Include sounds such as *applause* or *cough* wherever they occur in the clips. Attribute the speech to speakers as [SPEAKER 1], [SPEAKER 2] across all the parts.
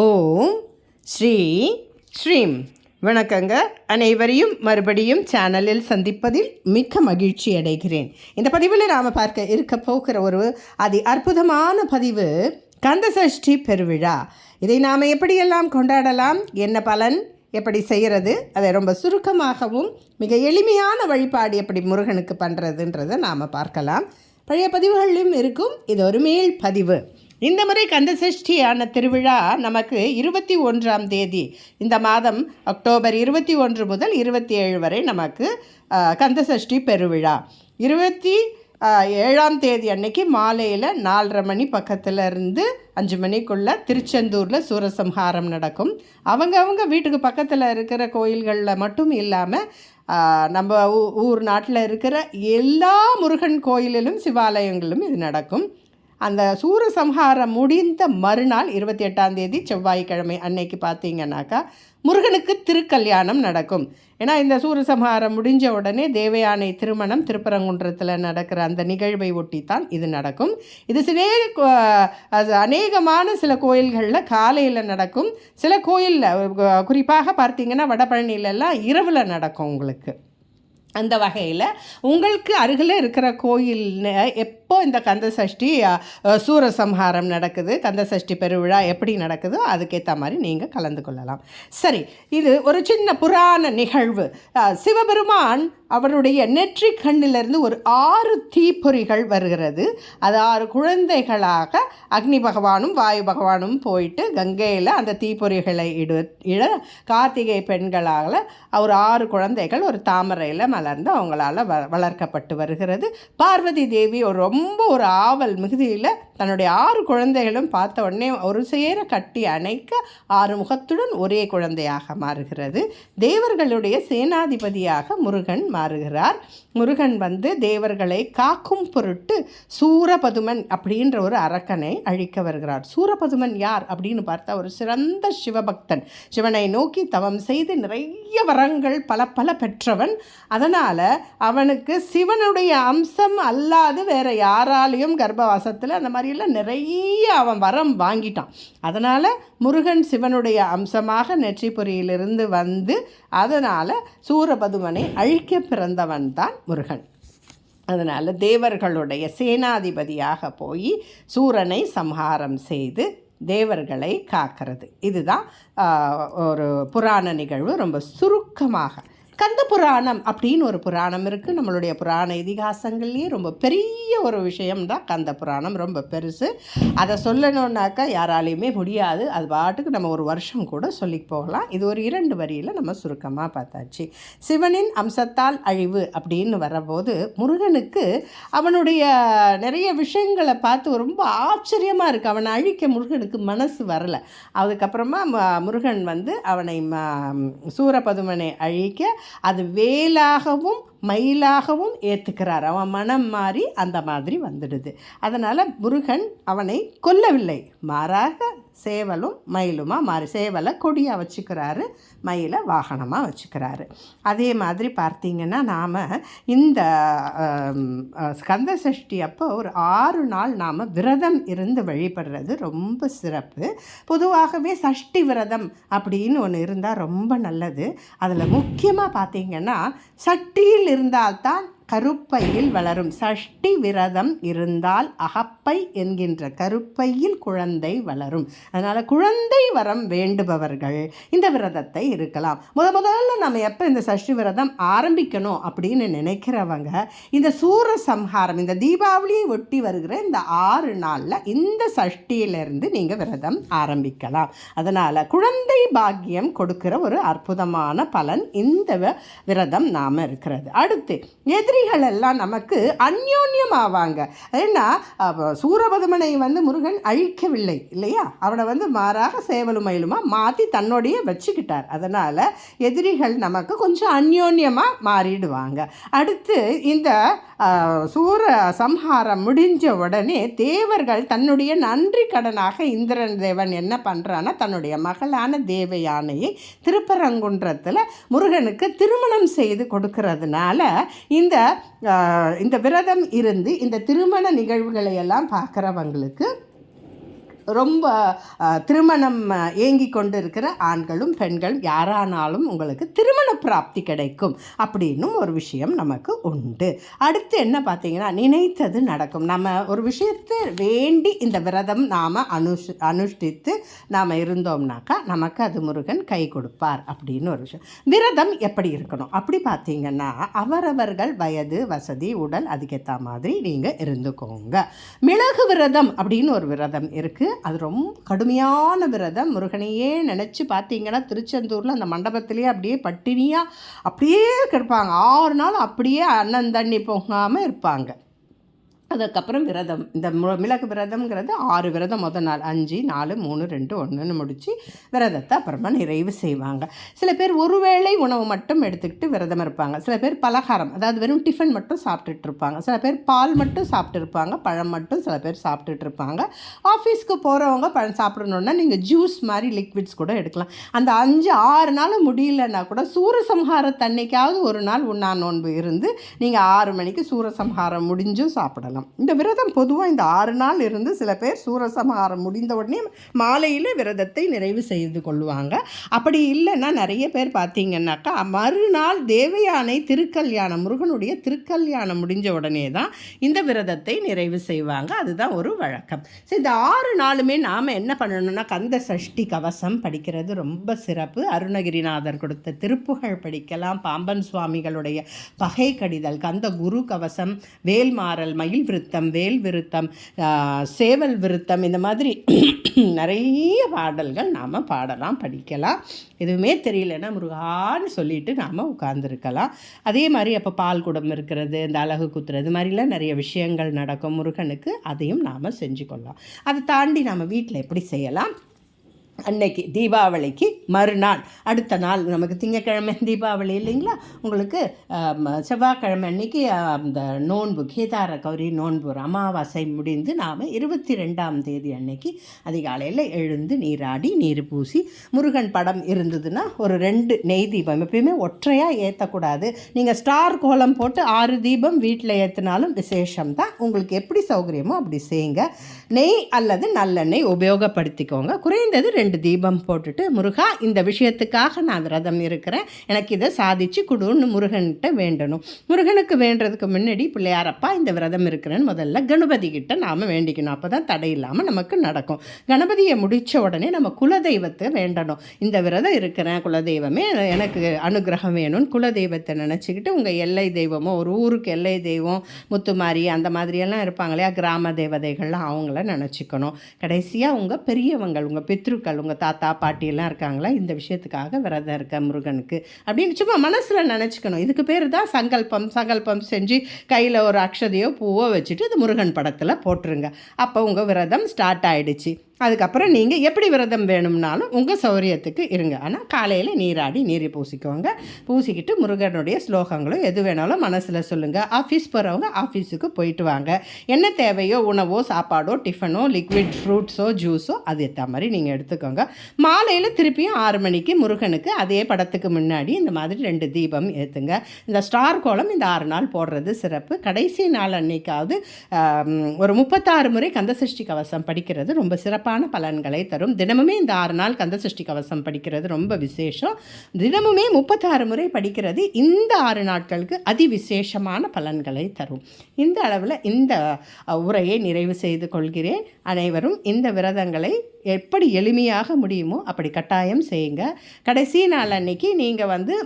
[SPEAKER 1] ஓம் ஸ்ரீ ஸ்ரீம். வணக்கங்க. அனைவரையும் மறுபடியும் சேனலில் சந்திப்பதில் மிக்க மகிழ்ச்சி அடைகிறேன். இந்த பதிவில் நாம் பார்க்க இருக்க போகிற ஒரு அதி அற்புதமான பதிவு கந்த சஷ்டி பெருவிழா. இதை நாம் எப்படியெல்லாம் கொண்டாடலாம்? என்ன பலன்? எப்படி செய்கிறது அதை ரொம்ப சுருக்கமாகவும் மிக எளிமையான வழிபாடு எப்படி முருகனுக்கு பண்ணுறதுன்றதை நாம் பார்க்கலாம். பழைய பதிவுகளிலும் இருக்கும். இது ஒரு மேல் பதிவு. இந்த முறை கந்தசஷ்டியான திருவிழா நமக்கு இருபத்தி ஒன்றாம் தேதி. இந்த மாதம் அக்டோபர் இருபத்தி ஒன்று முதல் இருபத்தி ஏழு வரை நமக்கு கந்தசஷ்டி பெருவிழா. இருபத்தி ஏழாம் தேதி அன்னைக்கு மாலையில் நாலரை மணி பக்கத்தில் இருந்து அஞ்சு மணிக்குள்ளே திருச்செந்தூரில் சூரசம்ஹாரம் நடக்கும். அவங்க அவங்க வீட்டுக்கு பக்கத்தில் இருக்கிற கோயில்களில் மட்டும் இல்லாமல் நம்ம ஊ- ஊர் நாட்டில் இருக்கிற எல்லா முருகன் கோயிலிலும் சிவாலயங்களிலும் இது நடக்கும். அந்த சூரசம்ஹாரம் முடிந்த மறுநாள் இருபத்தி எட்டாம் தேதி செவ்வாய்க்கிழமை அன்னைக்கு பார்த்தீங்கன்னாக்கா முருகனுக்கு திருக்கல்யாணம் நடக்கும். ஏன்னா இந்த சூரசம்ஹாரம் முடிஞ்ச உடனே தேவயானை திருமணம் திருப்பரங்குன்றத்தில் நடக்கிற அந்த நிகழ்வை ஒட்டி தான் இது நடக்கும். இது சிலே அது அநேகமான சில கோயில்களில் காலையில் நடக்கும். சில கோயிலில் குறிப்பாக பார்த்தீங்கன்னா வடபழனிலெல்லாம் இரவில் நடக்கும் உங்களுக்கு. அந்த வகையில் உங்களுக்கு அருகில் இருக்கிற கோயில் எப் எப்போ இந்த கந்தசஷ்டி சஷ்டி சூரசம்ஹாரம் நடக்குது. கந்தசஷ்டி பெருவிழா எப்படி நடக்குதோ அதுக்கேற்ற மாதிரி நீங்கள் கலந்து கொள்ளலாம். சரி இது ஒரு சின்ன புராண நிகழ்வு. சிவபெருமான் அவருடைய நெற்றி கண்ணிலிருந்து ஒரு ஆறு தீப்பொறிகள் வருகிறது. அது ஆறு குழந்தைகளாக அக்னி பகவானும் வாயு பகவானும் போயிட்டு கங்கையில் அந்த தீப்பொறிகளை இடு இட கார்த்திகை பெண்களால் ஒரு ஆறு குழந்தைகள் ஒரு தாமரையில் மலர்ந்து அவங்களால் வ வளர்க்கப்பட்டு வருகிறது. பார்வதி தேவி ஒரு ரொம்ப ரொம்ப ஒரு ஆவல் மிகுதியில் தன்னுடைய ஆறு குழந்தைகளும் பார்த்த உடனே ஒரு சேர கட்டி அணைக்க ஆறு முகத்துடன் ஒரே குழந்தையாக மாறுகிறது. தேவர்களுடைய சேனாதிபதியாக முருகன் மாறுகிறார். முருகன் வந்து தேவர்களை காக்கும் பொருட்டு சூரபதுமன் அப்படின்ற ஒரு அரக்கனை அழிக்க வருகிறார். சூரபதுமன் யார் அப்படின்னு பார்த்தா ஒரு சிறந்த சிவபக்தன். சிவனை நோக்கி தவம் செய்து நிறைய வரங்கள் பல பல பெற்றவன். அதனால் அவனுக்கு சிவனுடைய அம்சம் அல்லாது வேற யாராலையும் கர்ப்பவாசத்தில் அந்த மாதிரியெல்லாம் நிறைய அவன் வரம் வாங்கிட்டான். அதனால் முருகன் சிவனுடைய அம்சமாக நெற்றிப்பொறியிலிருந்து வந்து அதனால் சூரபதுமனை அழிக்க பிறந்தவன் தான் முருகன். அதனால் தேவர்களுடைய சேனாதிபதியாக போய் சூரனை சம்ஹாரம் செய்து தேவர்களை காக்கிறது. இதுதான் ஒரு புராண நிகழ்வு. ரொம்ப சுருக்கமாக கந்த புராணம் அப்படின்னு ஒரு புராணம் இருக்குது நம்மளுடைய புராண இதிகாசங்கள்லேயே ரொம்ப பெரிய ஒரு விஷயம்தான் கந்த புராணம் ரொம்ப பெருசு. அதை சொல்லணுன்னாக்கா யாராலையுமே முடியாது. அது பாட்டுக்கு நம்ம ஒரு வருஷம் கூட சொல்லி போகலாம். இது ஒரு இரண்டு வரியில் நம்ம சுருக்கமாக பார்த்தாச்சு. சிவனின் அம்சத்தால் அழிவு அப்படின்னு வரபோது முருகனுக்கு அவனுடைய நிறைய விஷயங்களை பார்த்து ரொம்ப ஆச்சரியமாக இருக்குது அவனை அழிக்க முருகனுக்கு மனசு வரலை. அதுக்கப்புறமா முருகன் வந்து அவனை ம- சூரபதுமனை அழிக்க அது வேலாகவும் மயிலாகவும் ஏற்றுக்கிறார் அவன் மனம் மாறி அந்த மாதிரி வந்துடுது. அதனால் முருகன் அவனை கொல்லவில்லை. மாறாக சேவலும் மயிலுமாக மாறி சேவலை கொடியாக வச்சுக்கிறாரு மயிலை வாகனமாக வச்சுக்கிறாரு. அதே மாதிரி பார்த்தீங்கன்னா நாம் இந்த ஸ்கந்த சஷ்டி அப்போ ஒரு ஆறு நாள் நாம் விரதம் இருந்து வழிபடுறது ரொம்ப சிறப்பு. பொதுவாகவே சஷ்டி விரதம் அப்படின்னு ஒன்று இருந்தால் ரொம்ப நல்லது. அதில் முக்கியமாக பார்த்தீங்கன்னா சட்டியில் இருந்தால்தான் கருப்பையில் வளரும். சஷ்டி விரதம் இருந்தால் அகப்பை என்கின்ற கருப்பையில் குழந்தை வளரும். அதனால் குழந்தை வரம் வேண்டுபவர்கள் இந்த விரதத்தை இருக்கலாம். முத முதல்ல நம்ம எப்போ இந்த சஷ்டி விரதம் ஆரம்பிக்கணும் அப்படின்னு நினைக்கிறவங்க இந்த சூர சம்ஹாரம் இந்த தீபாவளியை ஒட்டி வருகிற இந்த ஆறு நாளில் இந்த சஷ்டியிலிருந்து நீங்கள் விரதம் ஆரம்பிக்கலாம். அதனால் குழந்தை பாக்கியம் கொடுக்கிற ஒரு அற்புதமான பலன் இந்த விரதம் நாம் இருக்கிறது. அடுத்து எதிரி எதிரிகள் எல்லாம் நமக்கு அந்யோன்யம் ஆவாங்க ஏன்னா சூரபதுமனை வந்து முருகன் அழிக்கவில்லை இல்லையா? அவனை வந்து மாறாக சேவலும் மயிலுமா மாற்றி தன்னோடைய வச்சுக்கிட்டார். அதனால் எதிரிகள் நமக்கு கொஞ்சம் அந்யோன்யமாக மாறிடுவாங்க. அடுத்து இந்த சூர சம்ஹாரம் முடிஞ்ச உடனே தேவர்கள் தன்னுடைய நன்றி கடனாக இந்திரன் தேவன் என்ன பண்ணுறான்னா தன்னுடைய மகளான தேவயானையை திருப்பரங்குன்றத்தில் முருகனுக்கு திருமணம் செய்து கொடுக்கறதுனால இந்த இந்த விரதம் இருந்து இந்த திருமண நிகழ்வுகளை எல்லாம் பார்க்குறவங்களுக்கு ரொம்ப திருமணம் ஏங்கி கொண்டு இருக்கிற ஆண்களும் பெண்களும் யாரானாலும் உங்களுக்கு திருமண பிராப்தி கிடைக்கும் அப்படின்னும் ஒரு விஷயம் நமக்கு உண்டு. அடுத்து என்ன பார்த்தீங்கன்னா நினைத்தது நடக்கும். நம்ம ஒரு விஷயத்தை வேண்டி இந்த விரதம் நாம் அனுஷ் அனுஷ்டித்து நாம் இருந்தோம்னாக்கா நமக்கு அது முருகன் கை கொடுப்பார் அப்படின்னு ஒரு விஷயம். விரதம் எப்படி இருக்கணும்? அப்படி பார்த்தீங்கன்னா அவரவர்கள் வயது வசதி உடல் அதுக்கேற்ற மாதிரி நீங்கள் இருந்துக்கோங்க. மிளகு விரதம் அப்படின்னு ஒரு விரதம் இருக்குது அது ரொம்ப கடுமையான விரதம். முருகனையே நினச்சி பார்த்தீங்கன்னா திருச்செந்தூரில் அந்த மண்டபத்திலேயே அப்படியே பட்டினியாக அப்படியே கிடப்பாங்க. ஆறு நாள் அப்படியே அண்ணன் தண்ணி போகாமல் இருப்பாங்க. அதுக்கப்புறம் விரதம். இந்த மு- மிளகு விரதம்ங்கிறது ஆறு விரதம் முத நாள். அஞ்சு நாலு மூணு ரெண்டு ஒன்றுன்னு முடித்து விரதத்தை அப்புறமா நிறைவு செய்வாங்க. சில பேர் ஒருவேளை உணவு மட்டும் எடுத்துக்கிட்டு விரதம் இருப்பாங்க. சில பேர் பலகாரம் அதாவது வெறும் டிஃபன் மட்டும் சாப்பிட்டுட்டு இருப்பாங்க. சில பேர் பால் மட்டும் சாப்பிட்டு இருப்பாங்க பழம் மட்டும் சில பேர் சாப்பிட்டுட்டு இருப்பாங்க. ஆஃபீஸ்க்கு போகிறவங்க பழம் சாப்பிடணுன்னா நீங்கள் ஜூஸ் மாதிரி லிக்விட்ஸ் கூட எடுக்கலாம். அந்த அஞ்சு ஆறு நாள் முடியலன்னா கூட சூரசம்ஹார தன்னைக்காவது ஒரு நாள் உண்ணா நோன்பு இருந்து நீங்கள் ஆறு மணிக்கு சூரசம்ஹாரம் முடிஞ்சும் சாப்பிடலாம். இந்த விரதம் பொதுவாக இந்த ஆறு நாள் இருந்து சில பேர் சூரசம்ஹாரம் முடிந்த உடனே மாலையில் விரதத்தை நிறைவு செய்து கொள்வாங்க. அப்படி இல்லைன்னா நிறைய பேர் பார்த்தீங்கன்னாக்கா மறுநாள் தேவயானை திருக்கல்யாணம் முருகனுடைய திருக்கல்யாணம் முடிஞ்ச உடனே தான் இந்த விரதத்தை நிறைவு செய்வாங்க. அதுதான் ஒரு வழக்கம். சரி இந்த ஆறு நாளுமே நாம் என்ன பண்ணணும்னா கந்த சஷ்டி கவசம் படிக்கிறது ரொம்ப சிறப்பு. அருணகிரிநாதர் கொடுத்த திருப்புகழ் படிக்கலாம். பாம்பன் சுவாமிகளுடைய பகை கடிதல் கந்த குரு கவசம் வேல்மாறல் மயில் விருத்தம் வேல் விருத்தம் சேவல் விருத்தம் இந்த மாதிரி *clears throat* நிறைய பாடல்கள் நாம் பாடலாம் படிக்கலாம். எதுவுமே தெரியலன்னா முருகான்னு சொல்லிட்டு நாம் உட்கார்ந்துருக்கலாம். அதே மாதிரி அப்போ பால் குடம் இருக்கிறது இந்த அழகு குத்துறது மாதிரிலாம் நிறைய விஷயங்கள் நடக்கும். முருகனுக்கு அதையும் நாம் செஞ்சு கொள்ளலாம். அதை தாண்டி நம்ம வீட்டில் எப்படி செய்யலாம்? அன்னைக்கு தீபாவளிக்கு மறுநாள். அடுத்த நாள் நமக்கு திங்கக்கிழமை *laughs* தீபாவளி இல்லைங்களா? உங்களுக்கு செவ்வாய்க்கிழமை அன்னைக்கு அந்த நோன்பு கேதார கௌரி நோன்பு ஒரு அமாவாசை முடிந்து நாம் இருபத்தி ரெண்டாம் தேதி அன்னைக்கு அதிகாலையில் எழுந்து நீராடி நீர் பூசி முருகன் படம் இருந்ததுன்னா ஒரு ரெண்டு நெய் தீபம். எப்பயுமே ஒற்றையாக ஏற்றக்கூடாது நீங்கள் ஸ்டார் கோலம் போட்டு ஆறு தீபம் வீட்டில் ஏற்றினாலும் விசேஷம் தான் உங்களுக்கு எப்படி சௌகரியமோ அப்படி செய்யுங்க. நெய் அல்லது நல்லெண்ணெய் உபயோகப்படுத்திக்கோங்க. குறைந்தது ரெண்டு தீபம் போட்டுட்டு முருகா இந்த விஷயத்துக்காக நான் விரதம் இருக்கிறேன். எனக்கு இதை சாதிச்சு கொடுன்னு முருகன்கிட்ட வேண்டணும். முருகனுக்கு வேண்டுறதுக்கு முன்னாடி பிள்ளையாரப்பா இந்த விரதம் இருக்கிறேன்னு முதல்ல கணபதி கிட்ட நாம் வேண்டிக்கணும். அப்போ தான் தடை இல்லாமல் நமக்கு நடக்கும். கணபதியை முடித்த உடனே நம்ம குலதெய்வத்தை வேண்டணும். இந்த விரதம் இருக்கிறேன் குலதெய்வமே எனக்கு அனுகிரகம் வேணும்னு குலதெய்வத்தை நினச்சிக்கிட்டு உங்கள் எல்லை தெய்வமோ ஒரு ஊருக்கு எல்லை தெய்வம் முத்துமாரி அந்த மாதிரியெல்லாம் இருப்பாங்க இல்லையா கிராம தேவதைகள்லாம் அவங்கள நினச்சிக்கணும். கடைசியாக உங்கள் பெரியவங்கள் உங்கள் பித்ருக்கள் உங்கள் தாத்தா பாட்டியெல்லாம் இருக்காங்களா? இந்த விஷயத்துக்காக விரதம் இருக்க முருகனுக்கு அப்படின்னு சும்மா மனசில் நினச்சிக்கணும். இதுக்கு பேர் தான் சங்கல்பம். சங்கல்பம் செஞ்சு கையில் ஒரு அக்ஷதையோ பூவோ வச்சுட்டு இது முருகன் படத்தில் போட்டுருங்க. அப்போ உங்கள் விரதம் ஸ்டார்ட் ஆகிடுச்சு அதுக்கப்புறம் நீங்கள் எப்படி விரதம் வேணும்னாலும் உங்கள் சௌரியத்துக்கு இருங்க. ஆனால் காலையில் நீராடி நீரை பூசிக்கோங்க. பூசிக்கிட்டு முருகனுடைய ஸ்லோகங்களும் எது வேணாலும் மனசில் சொல்லுங்கள் ஆஃபீஸ் போகிறவங்க ஆஃபீஸுக்கு போயிட்டு வாங்க. என்ன தேவையோ உணவோ சாப்பாடோ டிஃபனோ லிக்விட் ஃப்ரூட்ஸோ ஜூஸோ அது ஏற்ற மாதிரி நீங்கள் எடுத்துக்கோங்க. மாலையில் திருப்பியும் ஆறு மணிக்கு முருகனுக்கு அதே படத்துக்கு முன்னாடி இந்த மாதிரி ரெண்டு தீபம் ஏற்றுங்க இந்த ஸ்டார் கோலம் இந்த ஆறு நாள் போடுறது சிறப்பு. கடைசி நாள் அன்னைக்காவது ஒரு முப்பத்தாறு முறை கந்தசஷ்டி கவசம் படிக்கிறது ரொம்ப சிறப்பாக சிறப்பான பலன்களை தரும். தினமுமே இந்த ஆறு நாள் கந்தசஷ்டி கவசம் படிக்கிறது ரொம்ப விசேஷம். தினமுமே முப்பத்தாறு முறை படிக்கிறது இந்த ஆறு நாட்களுக்கு அதி விசேஷமான பலன்களை தரும். இந்த அளவில் இந்த உரையை நிறைவு செய்து கொள்கிறேன். அனைவரும் இந்த விரதங்களை எப்படி எளிமையாக முடியுமோ அப்படி கட்டாயம் செய்யுங்க. கடைசி நாள் அன்னைக்கு நீங்கள் வந்து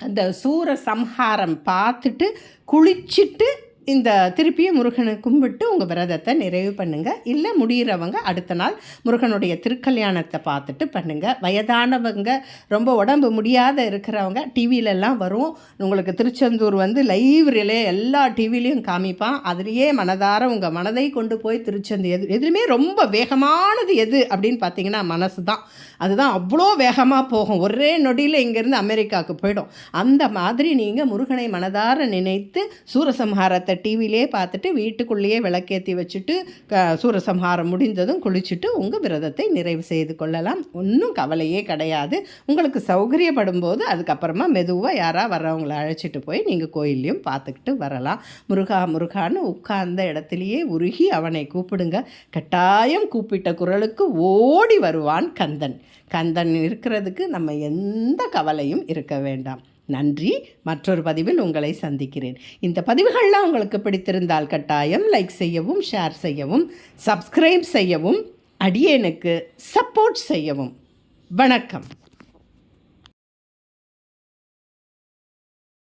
[SPEAKER 1] அந்த சூர சம்ஹாரம் பார்த்துட்டு குளிச்சுட்டு இந்த திருப்பியும் முருகனை கும்பிட்டு உங்கள் விரதத்தை நிறைவு பண்ணுங்கள் இல்லை முடிகிறவங்க அடுத்த நாள் முருகனுடைய திருக்கல்யாணத்தை பார்த்துட்டு பண்ணுங்கள் வயதானவங்க ரொம்ப உடம்பு முடியாத இருக்கிறவங்க டிவியிலெல்லாம் வரும். உங்களுக்கு திருச்செந்தூர் வந்து லைவ் ரிலே எல்லா டிவிலையும் காமிப்பான். அதுலேயே மனதார உங்கள் மனதை கொண்டு போய் திருச்செந்தூர் எது எதுலேயுமே ரொம்ப வேகமானது எது அப்படின்னு பார்த்தீங்கன்னா மனசு தான். அதுதான் அவ்வளோ வேகமாக போகும். ஒரே நொடியில் இங்கேருந்து அமெரிக்காவுக்கு போயிடும். அந்த மாதிரி நீங்கள் முருகனை மனதார நினைத்து சூரசம்ஹாரத்தை விரதத்தை டிவிலே பார்த்துட்டு வீட்டுக்குள்ளேயே விளக்கேற்றி வச்சுட்டு க சூரசம்ஹாரம் முடிந்ததும் குளிச்சுட்டு உங்கள் விரதத்தை நிறைவு செய்து கொள்ளலாம். ஒன்றும் கவலையே கிடையாது. உங்களுக்கு சௌகரியப்படும் போது அதுக்கப்புறமா மெதுவாக யாராக வர்றவங்கள அழைச்சிட்டு போய் நீங்கள் கோயிலையும் பார்த்துக்கிட்டு வரலாம். முருகா முருகான்னு உட்கார்ந்த இடத்துலையே உருகி அவனை கூப்பிடுங்க. கட்டாயம் கூப்பிட்ட குரலுக்கு ஓடி வருவான் கந்தன். கந்தன் இருக்கிறதுக்கு நம்ம எந்த கவலையும் இருக்க வேண்டாம். நன்றி. மற்றொரு பதிவில் உங்களை சந்திக்கிறேன். இந்த பதிவுகள்லாம் உங்களுக்கு பிடித்திருந்தால் கட்டாயம் லைக் செய்யவும் ஷேர் செய்யவும் சப்ஸ்கிரைப் செய்யவும் அடியேனுக்கு சப்போர்ட் செய்யவும். வணக்கம்.